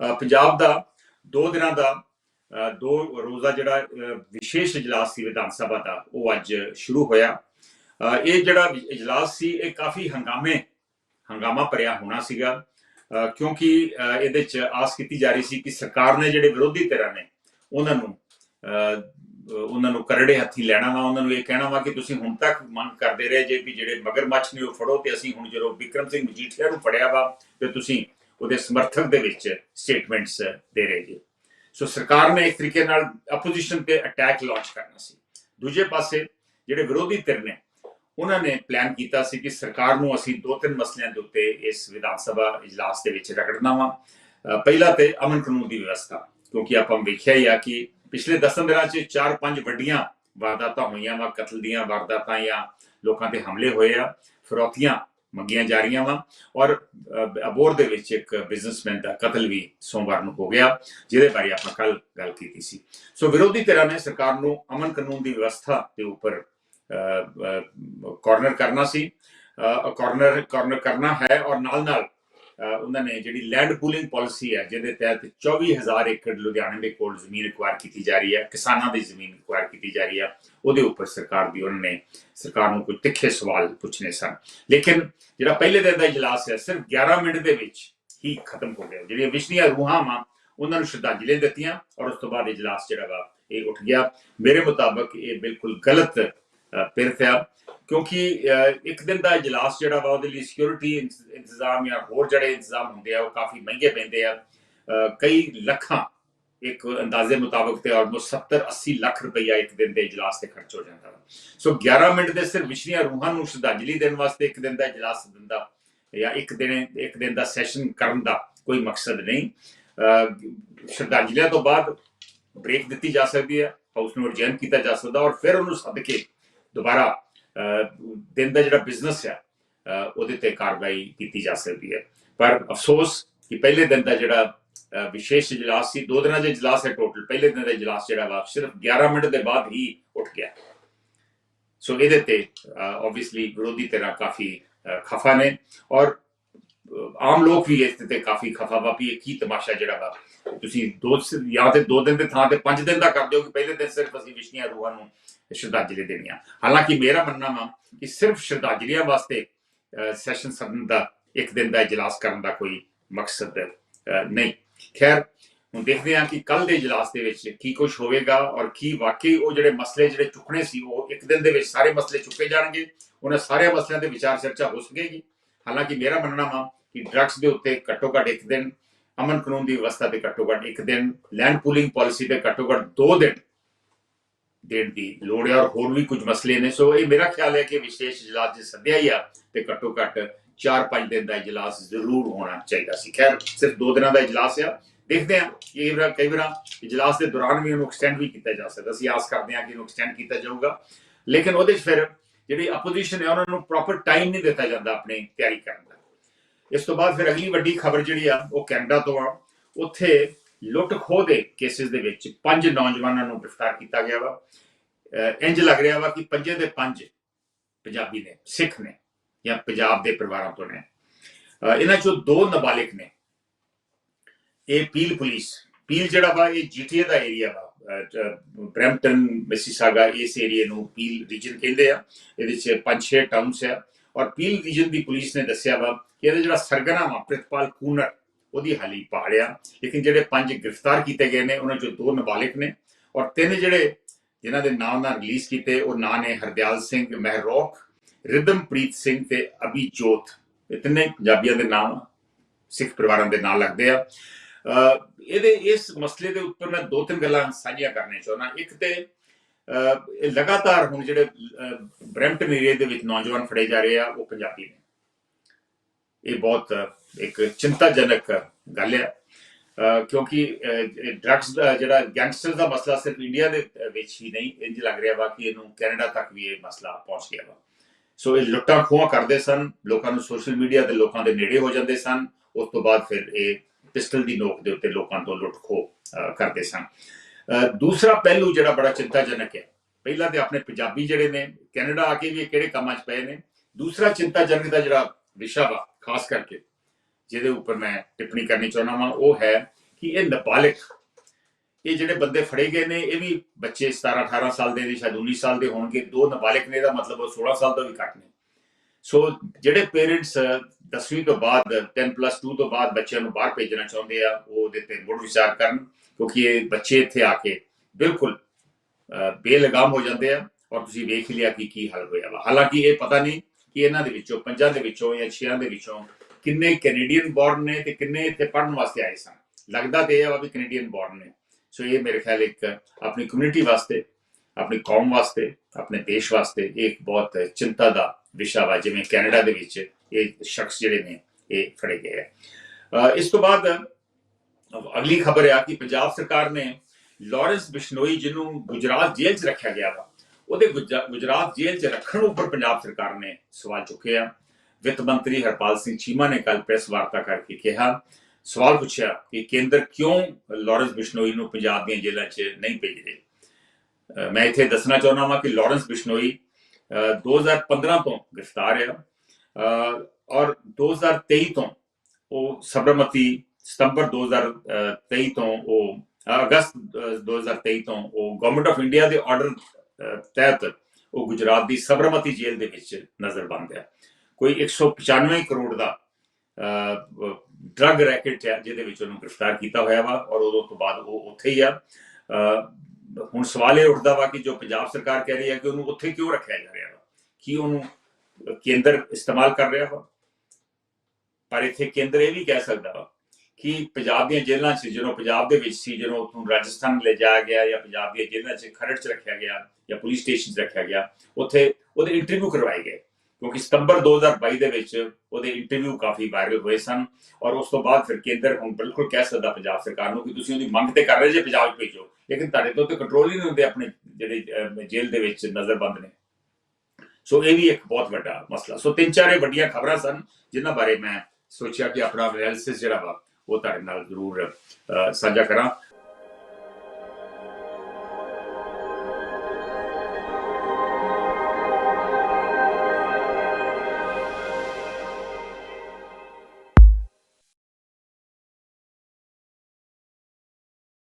ਪੰਜਾਬ ਦਾ ਦੋ ਦਿਨਾਂ ਦਾ ਦੋ ਰੋਜ਼ਾ ਜਿਹੜਾ ਵਿਸ਼ੇਸ਼ ਇਜਲਾਸ ਸੀ ਵਿਧਾਨ ਸਭਾ ਦਾ ਉਹ ਅੱਜ ਸ਼ੁਰੂ ਹੋਇਆ। ਇਹ ਜਿਹੜਾ ਇਜਲਾਸ ਸੀ ਇਹ ਕਾਫੀ ਹੰਗਾਮੇ ਹੰਗਾਮਾ ਭਰਿਆ ਹੋਣਾ ਸੀਗਾ। ਕਿਉਂਕਿ ਇਹਦੇ ਚ ਆਸ ਕੀਤੀ ਜਾ ਰਹੀ ਸੀ ਕਿ ਸਰਕਾਰ ਨੇ ਜਿਹੜੇ ਵਿਰੋਧੀ ਧਿਰਾਂ ਨੇ ਉਹਨਾਂ ਨੂੰ ਅ, ਉਹਨਾਂ ਨੂੰ ਕਰੜੇ ਹੱਥੀ ਲੈਣਾ ਵਾ ਉਹਨਾਂ ਨੂੰ ਇਹ ਕਹਿਣਾ ਵਾ ਕਿ ਤੁਸੀਂ ਹੁਣ ਤੱਕ ਮੰਗ ਕਰਦੇ ਰਹੇ ਜੇ ਕਿ ਜਿਹੜੇ ਮਗਰਮੱਛ ਨੇ ਉਹ ਫੜੋ ਤੇ ਅਸੀਂ ਹੁਣ ਜਦੋਂ ਵਿਕਰਮ ਸਿੰਘ ਮਜੀਠੀਆ ਨੂੰ ਫੜਿਆ ਵਾ ਤੇ ਤੁਸੀਂ ਉਹਦੇ ਸਮਰਥਕ ਦੇ ਵਿੱਚ ਸਟੇਟਮੈਂਟਸ ਦੇ ਰਹੇ ਜੀ। ਸੋ ਸਰਕਾਰ ਨੇ ਇੱਕ ਤਰੀਕੇ ਨਾਲ ਆਪੋਜੀਸ਼ਨ ਤੇ ਅਟੈਕ ਲਾਂਚ ਕਰਨਾ ਸੀ। ਦੂਜੇ ਪਾਸੇ ਜਿਹੜੇ ਵਿਰੋਧੀ ਧਿਰ ਨੇ ਉਹਨਾਂ ਨੇ ਪਲਾਨ ਕੀਤਾ ਸੀ ਕਿ ਸਰਕਾਰ ਨੂੰ ਅਸੀਂ ਦੋ ਤਿੰਨ ਮਸਲਿਆਂ ਦੇ ਉੱਤੇ ਇਸ ਵਿਧਾਨ ਸਭਾ ਇਜਲਾਸ ਦੇ ਵਿੱਚ ਰਗੜਨਾ ਵਾ। ਅ, ਪਹਿਲਾ ਤੇ ਅਮਨ ਕਾਨੂੰਨ ਦੀ ਵਿਵਸਥਾ ਕਿਉਂਕਿ ਆਪਾਂ ਵੇਖਿਆ ਹੀ ਆ ਕਿ ਪਿਛਲੇ 10 ਦਿਨਾਂ 'ਚ ਚਾਰ ਪੰਜ ਵੱਡੀਆਂ ਵਾਰਦਾਤਾਂ ਹੋਈਆਂ ਵਾ ਕਤਲ ਦੀਆਂ ਵਾਰਦਾਤਾਂ ਜਾਂ ਲੋਕਾਂ ਤੇ ਹਮਲੇ ਹੋਏ ਆ ਫਰੋਤੀਆਂ ਮੰਗੀਆਂ ਜਾ ਰਹੀਆਂ ਵਾ। ਔਰ ਅਬੋਰ ਦੇ ਵਿੱਚ ਇੱਕ ਬਿਜ਼ਨਸਮੈਨ ਦਾ ਕਤਲ ਵੀ ਸੋਮਵਾਰ ਨੂੰ ਹੋ ਗਿਆ, ਜਿਹਦੇ ਬਾਰੇ ਆਪਾਂ ਕੱਲ ਗੱਲ ਕੀਤੀ ਸੀ। ਸੋ ਵਿਰੋਧੀ ਧਿਰਾਂ ਨੇ ਸਰਕਾਰ ਨੂੰ ਅਮਨ ਕਾਨੂੰਨ ਦੀ ਵਿਵਸਥਾ ਦੇ ਉੱਪਰ ਕਾਰਨਰ ਕਰਨਾ ਸੀ। ਕਾਰਨਰ ਕਾਰਨਰ ਕਰਨਾ ਹੈ ਔਰ ਨਾਲ ਨਾਲ ਉਹਨਾਂ ਨੇ ਜਿਹੜੀ ਲੈਂਡ ਪੂਲਿੰਗ ਪਾਲਿਸੀ ਹੈ, ਜਿਹਦੇ ਤਹਿਤ 24000 ਏਕੜ ਲੁਧਿਆਣੇ ਦੇ ਕੋਲ ਜ਼ਮੀਨ ਐਕਵਾਇਰ ਕੀਤੀ ਜਾ ਰਹੀ ਹੈ, ਕਿਸਾਨਾਂ ਦੀ ਜ਼ਮੀਨ ਐਕਵਾਇਰ ਕੀਤੀ ਜਾ ਰਹੀ ਹੈ, ਉਹਦੇ ਉੱਪਰ ਸਰਕਾਰ ਦੀ, ਉਹਨਾਂ ਨੇ ਸਰਕਾਰ ਨੂੰ ਕੋਈ ਤਿੱਖੇ ਸਵਾਲ ਪੁੱਛਨੇ ਸਨ। ਲੇਕਿਨ ਜਿਹੜਾ ਪਹਿਲੇ ਦਿਨ ਦਾ ਇਜਲਾਸ ਹੈ, ਸਿਰਫ 11 ਮਿੰਟ ਦੇ ਵਿੱਚ ਹੀ ਖਤਮ ਹੋ ਗਿਆ। ਜਿਹੜੀਆਂ ਵਿਸ਼ਨੀਆਂ ਰੂਹਾਂ ਵਾਂ, ਉਹਨਾਂ ਨੂੰ ਸ਼ਰਧਾਂਜਲੀਆਂ ਦਿੱਤੀਆਂ ਔਰ ਉਸ ਤੋਂ ਬਾਅਦ ਇਜਲਾਸ ਜਿਹੜਾ ਵਾ, ਇਹ ਉੱਠ ਗਿਆ। ਮੇਰੇ ਮੁਤਾਬਕ ਇਹ ਬਿਲਕੁਲ ਗਲਤ ਅ, ਪਿਰਤ ਕਿਉਂਕਿ ਇੱਕ ਦਿਨ ਦਾ ਇਜਲਾਸ ਜਿਹੜਾ ਵਾ ਉਹਦੇ ਲਈ ਸਿਕਿਉਰਿਟੀ ਇੰਤਜ਼ਾਮ ਜਾਂ ਹੋਰ ਜਿਹੜੇ ਇੰਤਜ਼ਾਮ ਹੁੰਦੇ ਆ ਉਹ ਕਾਫੀ ਮਹਿੰਗੇ ਪੈਂਦੇ ਆ। ਕਈ ਲੱਖਾਂ ਇੱਕ ਅੰਦਾਜ਼ੇ ਮੁਤਾਬਕ ਤੇ ਆਲਮੋਸਟ 70 80 ਲੱਖ ਰੁਪਈਆ ਇੱਕ ਦਿਨ ਦੇ ਇਜਲਾਸ ਤੇ ਖਰਚ ਹੋ ਜਾਂਦਾ ਵਾ। ਸੋ 11 ਮਿੰਟ ਦੇ ਸਿਰਫ ਵਿਸ਼ਨੀਆਂ ਰੂਹਾਂ ਨੂੰ ਸ਼ਰਧਾਂਜਲੀ ਦੇਣ ਵਾਸਤੇ ਇੱਕ ਦਿਨ ਦਾ ਇਜਲਾਸ ਦਿੰਦਾ ਜਾਂ ਇੱਕ ਦਿਨ ਇੱਕ ਦਿਨ ਦਾ ਸੈਸ਼ਨ ਕਰਨ ਦਾ ਕੋਈ ਮਕਸਦ ਨਹੀਂ। ਅ, ਸ਼ਰਧਾਂਜਲੀਆਂ ਤੋਂ ਬਾਅਦ ਬ੍ਰੇਕ ਦਿੱਤੀ ਜਾ ਸਕਦੀ ਹੈ ਹਾਊਸ ਨੂੰ ਅਰਜੈਂਟ ਕੀਤਾ ਜਾ ਸਕਦਾ ਔਰ ਫਿਰ ਉਹਨੂੰ ਸੱਦ ਕੇ ਦੁਬਾਰਾ ਦਿਨ ਦਾ ਜਿਹੜਾ ਬਿਜ਼ਨਸ ਹੈ ਉਹਦੇ ਤੇ ਕਾਰਵਾਈ ਕੀਤੀ ਜਾ ਸਕਦੀ ਹੈ। ਪਰ ਅਫਸੋਸ ਕਿ ਪਹਿਲੇ ਦਿਨ ਦਾ ਜਿਹੜਾ ਵਿਸ਼ੇਸ਼ ਇਜਲਾਸ ਸੀ ਦੋ ਦਿਨਾਂ ਦਾ ਇਜਲਾਸ ਹੈ ਟੋਟਲ ਪਹਿਲੇ ਦਿਨ ਦਾ ਇਜਲਾਸ ਜਿਹੜਾ ਵਾ ਸਿਰਫ 11 ਮਿੰਟ ਦੇ ਬਾਅਦ ਹੀ ਉੱਠ ਗਿਆ। ਸੋ ਇਹਦੇ ਤੇ ਆਬਵੀਅਸਲੀ ਵਿਰੋਧੀ ਧਿਰਾਂ ਕਾਫੀ ਅ, ਖਫਾ ਨੇ ਔਰ ਆਮ ਲੋਕ ਵੀ ਇਸ ਤੇ ਕਾਫੀ ਖਫਾ ਵਾ ਵੀ ਇਹ ਕੀ ਤਮਾਸ਼ਾ ਜਿਹੜਾ ਵਾ ਤੁਸੀਂ ਦੋ ਸ- ਜਾਂ ਤੇ ਦੋ ਦਿਨ ਦੇ ਥਾਂ ਤੇ ਪੰਜ ਦਿਨ ਦਾ ਕਰ ਦਿਓ ਕਿ ਪਹਿਲੇ ਦਿਨ ਸਿਰਫ ਅਸੀਂ ਵਿਸ਼ਨੀਆਂ ਰੂਹਾਂ ਨੂੰ ਸ਼ਰਧਾਂਜਲੀ ਦੇਣੀਆਂ। ਹਾਲਾਂਕਿ ਮੇਰਾ ਮੰਨਣਾ ਵਾ ਕਿ ਸਿਰਫ ਸ਼ਰਧਾਂਜਲੀਆਂ ਵਾਸਤੇ ਸੈਸ਼ਨ ਸਦਨ ਦਾ ਇੱਕ ਦਿਨ ਦਾ ਇਜਲਾਸ ਕਰਨ ਦਾ ਕੋਈ ਮਕਸਦ ਅ, ਨਹੀਂ। ਖੈਰ ਹੁਣ ਦੇਖਦੇ ਹਾਂ ਕਿ ਕੱਲ ਦੇ ਇਜਲਾਸ ਦੇ ਵਿੱਚ ਕੀ ਕੁਝ ਹੋਵੇਗਾ ਔਰ ਕੀ ਵਾਕਈ ਉਹ ਜਿਹੜੇ ਮਸਲੇ ਜਿਹੜੇ ਚੁੱਕਣੇ ਸੀ ਉਹ ਇੱਕ ਦਿਨ ਦੇ ਵਿੱਚ ਸਾਰੇ ਮਸਲੇ ਚੁੱਕੇ ਜਾਣਗੇ ਉਹਨਾਂ ਸਾਰਿਆਂ ਮਸਲਿਆਂ ਤੇ ਵਿਚਾਰ ਚਰਚਾ ਹੋ ਸਕੇਗੀ। ਹਾਲਾਂਕਿ ਮੇਰਾ ਮੰਨਣਾ ਵਾ ਕਿ ਡਰੱਗਸ ਦੇ ਉੱਤੇ ਘੱਟੋ ਘੱਟ ਇੱਕ ਦਿਨ ਅਮਨ ਕਾਨੂੰਨ ਦੀ ਵਿਵਸਥਾ ਤੇ ਘੱਟੋ ਘੱਟ ਇੱਕ ਦਿਨ ਲੈਂਡ ਪੂਲਿੰਗ ਪਾਲਿਸੀ ਦੇ ਘੱਟੋ ਘੱਟ ਦੋ ਦਿਨ ਦੇਣ ਦੀ ਲੋੜ ਹੈ ਔਰ ਹੋਰ ਵੀ ਕੁਝ ਮਸਲੇ ਨੇ। ਸੋ ਇਹ ਮੇਰਾ ਖਿਆਲ ਹੈ ਕਿ ਵਿਸ਼ੇਸ਼ ਇਜਲਾਸ ਜੇ ਸੱਦਿਆ ਹੀ ਆ, ਤੇ ਘੱਟੋ ਘੱਟ 4-5 ਦਿਨ ਦਾ ਇਜਲਾਸ ਜ਼ਰੂਰ ਹੋਣਾ ਚਾਹੀਦਾ ਸੀ। ਖੈਰ, ਸਿਰਫ ਦੋ ਦਿਨਾਂ ਦਾ ਇਜਲਾਸ ਆ। ਦੇਖਦੇ ਹਾਂ ਇਹ ਵਾਰ, ਕਈ ਵਾਰ ਇਜਲਾਸ ਦੇ ਦੌਰਾਨ ਵੀ ਉਹਨੂੰ ਐਕਸਟੈਂਡ ਵੀ ਕੀਤਾ ਜਾ ਸਕਦਾ। ਅਸੀਂ ਆਸ ਕਰਦੇ ਹਾਂ ਕਿ ਇਹਨੂੰ ਐਕਸਟੈਂਡ ਕੀਤਾ ਜਾਊਗਾ। ਲੇਕਿਨ ਉਹਦੇ 'ਚ ਫਿਰ ਜਿਹੜੀ ਆਪੋਜੀਸ਼ਨ ਹੈ ਉਹਨਾਂ ਨੂੰ ਪ੍ਰੋਪਰ ਟਾਈਮ ਨਹੀਂ ਦਿੱਤਾ ਜਾਂਦਾ ਆਪਣੀ ਤਿਆਰੀ ਕਰਨ ਦਾ। ਇਸ ਤੋਂ ਬਾਅਦ ਫਿਰ ਅਗਲੀ ਵੱਡੀ ਖਬਰ ਜਿਹੜੀ ਆ, ਉਹ ਕੈਨੇਡਾ ਤੋਂ ਆ। ਉੱਥੇ ਲੁੱਟ ਖੋਹ ਦੇ ਕੇਸਿਸ ਦੇ ਵਿੱਚ ਪੰਜ ਨੌਜਵਾਨਾਂ ਨੂੰ ਗ੍ਰਿਫਤਾਰ ਕੀਤਾ ਗਿਆ ਵਾ। ਅਹ ਇੰਜ ਲੱਗ ਰਿਹਾ ਵਾ ਕਿ ਪੰਜੇ ਦੇ ਪੰਜ ਪੰਜਾਬੀ ਨੇ, ਸਿੱਖ ਨੇ ਜਾਂ ਪੰਜਾਬ ਦੇ ਪਰਿਵਾਰਾਂ ਤੋਂ ਨੇ। ਇਹਨਾਂ ਚੋਂ ਦੋ ਨਾਬਾਲਿਗ ਨੇ। ਇਹ ਪੀਲ ਪੁਲਿਸ, ਪੀਲ ਜਿਹੜਾ ਵਾ, ਇਹ ਜੀਟੀਏ ਦਾ ਏਰੀਆ ਵਾ। ਬ੍ਰੈਂਪਟਨ, ਮਿਸੀਸਾਗਾ, ਇਸ ਏਰੀਆ ਨੂੰ ਪੀਲ ਰੀਜਨ ਕਹਿੰਦੇ ਆ। ਇਹਦੇ ਚ ਪੰਜ ਛੇ ਟਾਊਨਸ ਆ। ਔਰ ਪੀਲ ਰੀਜਨ ਦੀ ਪੁਲਿਸ ਨੇ ਦੱਸਿਆ ਵਾ ਕਿ ਇਹਦਾ ਜਿਹੜਾ ਸਰਗਨਾ ਆ, ਪ੍ਰਿਤਪਾਲ ਕੂਨਰ, ਉਹਦੀ ਹਾਲੀ ਪਾੜਿਆ। ਲੇਕਿਨ ਜਿਹੜੇ ਪੰਜ ਗ੍ਰਿਫਤਾਰ ਕੀਤੇ ਗਏ ਨੇ, ਉਹਨਾਂ ਚੋਂ ਦੋ ਨਾਬਾਲਿਗ ਨੇ ਔਰ ਤਿੰਨ ਜਿਹੜੇ ਜਿਨ੍ਹਾਂ ਦੇ ਨਾਮ ਨਾਲ ਰਿਲੀਜ਼ ਕੀਤੇ, ਉਹ ਨਾਂ ਨੇ ਹਰਦਿਆਲ ਸਿੰਘ ਮਹਿਰੋਕ ਰਿਦਮਪ੍ਰੀਤ ਸਿੰਘ ਤੇ ਅਭੀਜੋਤ। ਇਹ ਤਿੰਨੇ ਪੰਜਾਬੀਆਂ ਦੇ ਨਾਮ ਸਿੱਖ ਪਰਿਵਾਰਾਂ ਦੇ ਨਾਂ ਲੱਗਦੇ ਆ। ਇਹਦੇ ਇਸ ਮਸਲੇ ਦੇ ਉੱਪਰ ਮੈਂ ਦੋ ਤਿੰਨ ਗੱਲਾਂ ਸਾਂਝੀਆਂ ਕਰਨੀਆਂ ਚਾਹੁੰਦਾ। ਇੱਕ ਤੇ ਇਹ ਲਗਾਤਾਰ ਹੁਣ ਜਿਹੜੇ ਅਹ ਬਰੈਂਪਟਨ ਏਰੀਆ ਦੇ ਵਿੱਚ ਨੌਜਵਾਨ ਫੜੇ ਜਾ ਰਹੇ ਆ ਉਹ ਪੰਜਾਬੀ ਨੇ। ਇਹ ਬਹੁਤ ਇੱਕ ਚਿੰਤਾਜਨਕ ਗੱਲ ਹੈ। ਅਹ ਕਿਉਂਕਿ ਡਰੱਗਸ ਦਾ ਜਿਹੜਾ ਗੈਂਗਸਟਰ ਦਾ ਮਸਲਾ ਸਿਰਫ ਇੰਡੀਆ ਦੇ ਵਿੱਚ ਹੀ ਨਹੀਂ ਇੰਜ ਲੱਗ ਰਿਹਾ ਵਾ ਕਿ ਇਹਨੂੰ ਕੈਨੇਡਾ ਤੱਕ ਵੀ ਇਹ ਮਸਲਾ ਪਹੁੰਚ ਗਿਆ ਵਾ। ਸੋ ਇਹ ਲੁੱਟਾਂ ਖੋਹਾਂ ਕਰਦੇ ਸਨ ਲੋਕਾਂ ਨੂੰ ਸੋਸ਼ਲ ਮੀਡੀਆ ਤੇ ਲੋਕਾਂ ਦੇ ਨੇੜੇ ਹੋ ਜਾਂਦੇ ਸਨ ਉਸ ਤੋਂ ਬਾਅਦ ਫਿਰ ਇਹ ਪਿਸਟਲ ਦੀ ਨੋਕ ਦੇ ਉੱਤੇ ਲੋਕਾਂ ਤੋਂ ਲੁੱਟ ਖੋਹ ਅਹ, ਕਰਦੇ ਸਨ। ਦੂਸਰਾ ਪਹਿਲੂ ਜਿਹੜਾ ਬੜਾ ਚਿੰਤਾਜਨਕ ਹੈ। ਪਹਿਲਾਂ ਤੇ ਆਪਣੇ ਪੰਜਾਬੀ ਜਿਹੜੇ ਨੇ, ਕੈਨੇਡਾ ਆ ਕੇ ਵੀ ਕਿਹੜੇ ਕੰਮਾਂ 'ਚ ਪਏ ਨੇ। ਦੂਸਰਾ ਚਿੰਤਾਜਨਕ ਦਾ ਜਿਹੜਾ ਵਿਸ਼ਾ ਵਾ, ਖਾਸ ਕਰਕੇ, ਜਿਹਦੇ ਉੱਪਰ ਮੈਂ ਟਿੱਪਣੀ ਕਰਨੀ ਚਾਹੁੰਦਾ ਵਾਂ, ਉਹ ਹੈ ਕਿ ਇਹ ਨਾਬਾਲਿਗ ਇਹ ਜਿਹੜੇ ਬੰਦੇ ਫੜੇ ਗਏ ਨੇ, ਇਹ ਵੀ ਬੱਚੇ 17 18 ਸਾਲ ਦੇ ਨੇ, ਸ਼ਾਇਦ 19 ਸਾਲ ਦੇ ਹੋਣਗੇ। ਦੋ ਨਾਬਾਲਿਗ ਨੇ ਦਾ ਮਤਲਬ ਉਹ 16 ਸਾਲ ਤੋਂ ਵੀ ਘੱਟ ਨੇ। ਸੋ ਜਿਹੜੇ ਪੇਰੈਂਟਸ 10ਵੀਂ ਤੋਂ ਬਾਅਦ 10+2 ਤੋਂ ਬਾਅਦ ਬੱਚਿਆਂ ਨੂੰ ਬਾਹਰ ਭੇਜਣਾ ਚਾਹੁੰਦੇ ਆ, ਉਹ ਉਹਦੇ ਤੇ ਮੁੜ ਵਿਚਾਰ ਕਰਨ, ਕਿਉਂਕਿ ਇਹ ਬੱਚੇ ਇੱਥੇ ਆ ਕੇ ਬਿਲਕੁਲ ਬੇਲਗਾਮ ਹੋ ਜਾਂਦੇ ਆ ਔਰ ਤੁਸੀਂ ਵੇਖ ਲਿਆ ਕਿ ਕੀ ਹੱਲ ਹੋਇਆ ਵਾ। ਹਾਲਾਂਕਿ ਇਹ ਪਤਾ ਨਹੀਂ ਕਿ ਇਹਨਾਂ ਦੇ ਵਿੱਚੋਂ, ਪੰਜਾਂ ਦੇ ਵਿੱਚੋਂ ਜਾਂ ਛੇਆਂ ਦੇ ਵਿੱਚੋਂ ਕਿੰਨੇ ਕੈਨੇਡੀਅਨ ਬੋਰਨ ਨੇ ਤੇ ਕਿੰਨੇ ਇੱਥੇ ਪੜਨ ਵਾਸਤੇ ਆਏ ਸਨ। ਲੱਗਦਾ ਤੇ ਇਹ ਆ ਵੀ ਕੈਨੇਡੀਅਨ ਬੋਰਨ ਨੇ। ਸੋ ਇਹ ਮੇਰੇ ਖਿਆਲ ਇੱਕ ਆਪਣੀ ਕਮਿਊਨਿਟੀ ਵਾਸਤੇ, ਆਪਣੀ ਕੌਮ ਵਾਸਤੇ, ਆਪਣੇ ਦੇਸ਼ ਵਾਸਤੇ ਇਹ ਇੱਕ ਬਹੁਤ ਚਿੰਤਾ ਦਾ ਵਿਸ਼ਾ ਵਾ, ਜਿਵੇਂ ਕੈਨੇਡਾ ਦੇ ਵਿੱਚ ਇਹ ਸ਼ਖਸ ਜਿਹੜੇ ਨੇ, ਇਹ ਫੜੇ ਗਏ ਹੈ ਇਸ ਤੋਂ ਬਾਅਦ ਅਗਲੀ ਖਬਰ ਆ ਕਿ ਪੰਜਾਬ ਸਰਕਾਰ ਨੇ ਲਾਰੈਂਸ ਬਿਸ਼ਨੋਈ, ਜਿਹਨੂੰ ਗੁਜਰਾਤ ਜੇਲ੍ਹ 'ਚ ਰੱਖਿਆ ਗਿਆ ਵਾ, ਉਹਦੇ ਗੁਜਰਾ- ਗੁਜਰਾਤ ਜੇਲ੍ਹ 'ਚ ਰੱਖਣ ਉੱਪਰ ਪੰਜਾਬ ਸਰਕਾਰ ਨੇ ਸਵਾਲ ਚੁੱਕੇ ਆ। ਵਿੱਤ ਮੰਤਰੀ ਹਰਪਾਲ ਸਿੰਘ ਚੀਮਾ ਨੇ ਕੱਲ ਪ੍ਰੈਸ ਵਾਰਤਾ ਕਰਕੇ ਕਿਹਾ, ਸਵਾਲ ਪੁੱਛਿਆ ਕਿ ਕੇਂਦਰ ਕਿਉਂ ਲਾਰੈਂਸ ਬਿਸ਼ਨੋਈ ਨੂੰ ਪੰਜਾਬ ਦੀਆਂ ਜੇਲ੍ਹਾਂ 'ਚ ਨਹੀਂ ਭੇਜ ਰਹੇ? ਮੈਂ ਇੱਥੇ ਦੱਸਣਾ ਚਾਹੁੰਦਾ ਹਾਂ ਕਿ ਲਾਰੈਂਸ ਬਿਸ਼ਨੋਈ, ਅਹ 2015 ਤੋਂ ਗ੍ਰਿਫਤਾਰ ਆ। ਔਰ 2023 ਤੋਂ ਉਹ ਸਬਰਮਤੀ ਸਤੰਬਰ 2023 ਤੋਂ ਉਹ ਅਗਸਤ 2023 ਤੋਂ ਉਹ ਗਵਰਨਮੈਂਟ ਆਫ ਇੰਡੀਆ ਦੇ ਆਰਡਰ ਤਹਿਤ ਉਹ ਗੁਜਰਾਤ ਦੀ ਸਬਰਮਤੀ ਜੇਲ੍ਹ ਦੇ ਵਿੱਚ ਨਜ਼ਰਬੰਦ ਹੈ ਕੋਈ 195 ਕਰੋੜ ਦਾ ਡਰੱਗ ਰੈਕਟ ਹੈ ਜਿਹਦੇ ਵਿੱਚ ਉਹਨੂੰ ਗ੍ਰਿਫਤਾਰ ਕੀਤਾ ਹੋਇਆ ਵਾ ਔਰ ਉਦੋਂ ਤੋਂ ਬਾਅਦ ਉਹ ਉੱਥੇ ਹੀ ਆ ਹੁਣ ਸਵਾਲ ਇਹ ਉੱਠਦਾ ਵਾ ਕਿ ਜੋ ਪੰਜਾਬ ਸਰਕਾਰ ਕਹਿ ਰਹੀ ਹੈ ਕਿ ਉਹਨੂੰ ਉੱਥੇ ਕਿਉਂ ਰੱਖਿਆ ਜਾ ਰਿਹਾ ਵਾ ਕੀ ਉਹਨੂੰ ਕੇਂਦਰ ਇਸਤੇਮਾਲ ਕਰ ਰਿਹਾ ਵਾ। ਪਰ ਇੱਥੇ ਕੇਂਦਰ ਇਹ ਵੀ ਕਹਿ ਸਕਦਾ ਵਾ ਕਿ ਪੰਜਾਬ ਦੀਆਂ ਜੇਲ੍ਹਾਂ 'ਚ ਜਦੋਂ ਪੰਜਾਬ ਦੇ ਵਿੱਚ ਸੀ, ਜਦੋਂ ਉਥੋਂ ਰਾਜਸਥਾਨ ਲੈ ਜਾਇਆ ਗਿਆ ਜਾਂ ਪੰਜਾਬ ਦੀਆਂ ਜੇਲ੍ਹਾਂ 'ਚ ਖਰੜ 'ਚ ਰੱਖਿਆ ਗਿਆ ਜਾਂ ਪੁਲਿਸ ਸਟੇਸ਼ਨ 'ਚ ਰੱਖਿਆ ਗਿਆ, ਉੱਥੇ ਉਹਦੇ ਇੰਟਰਵਿਊ ਕਰਵਾਏ ਗਏ। ਕਿਉਂਕਿ ਸਤੰਬਰ 2022 ਦੇ ਵਿੱਚ ਉਹਦੇ ਇੰਟਰਵਿਊ ਕਾਫੀ ਵਾਇਰਲ ਹੋਏ ਸਨ ਔਰ ਉਸ ਤੋਂ ਬਾਅਦ ਫਿਰ ਕੇਂਦਰ ਹੁਣ ਬਿਲਕੁਲ ਕਹਿ ਸਕਦਾ ਪੰਜਾਬ ਸਰਕਾਰ ਨੂੰ ਕਿ ਤੁਸੀਂ ਉਹਦੀ ਮੰਗ ਤੇ ਕਰ ਰਹੇ ਜੇ, ਪੰਜਾਬ ਭੇਜੋ। ਲੇਕਿਨ ਤੁਹਾਡੇ ਤੋਂ ਤੇ ਕੰਟਰੋਲ ਹੀ ਨਹੀਂ ਹੁੰਦੇ ਆਪਣੇ ਜਿਹੜੇ ਜੇਲ੍ਹ ਦੇ ਵਿੱਚ ਨਜ਼ਰਬੰਦ ਨੇ। ਸੋ ਇਹ ਵੀ ਇੱਕ ਬਹੁਤ ਵੱਡਾ ਮਸਲਾ। ਸੋ ਤਿੰਨ ਚਾਰੇ ਵੱਡੀਆਂ ਖਬਰਾਂ ਸਨ ਜਿਨ੍ਹਾਂ ਬਾਰੇ ਮੈਂ ਸੋਚਿਆ ਕਿ ਆਪਣਾ ਐਨਾਲਿਸਿਸ ਜਿਹੜਾ ਵਾ ਉਹ ਤੁਹਾਡੇ ਨਾਲ ਜ਼ਰੂਰ ਅਹ, ਸਾਂਝਾ ਕਰਾਂ।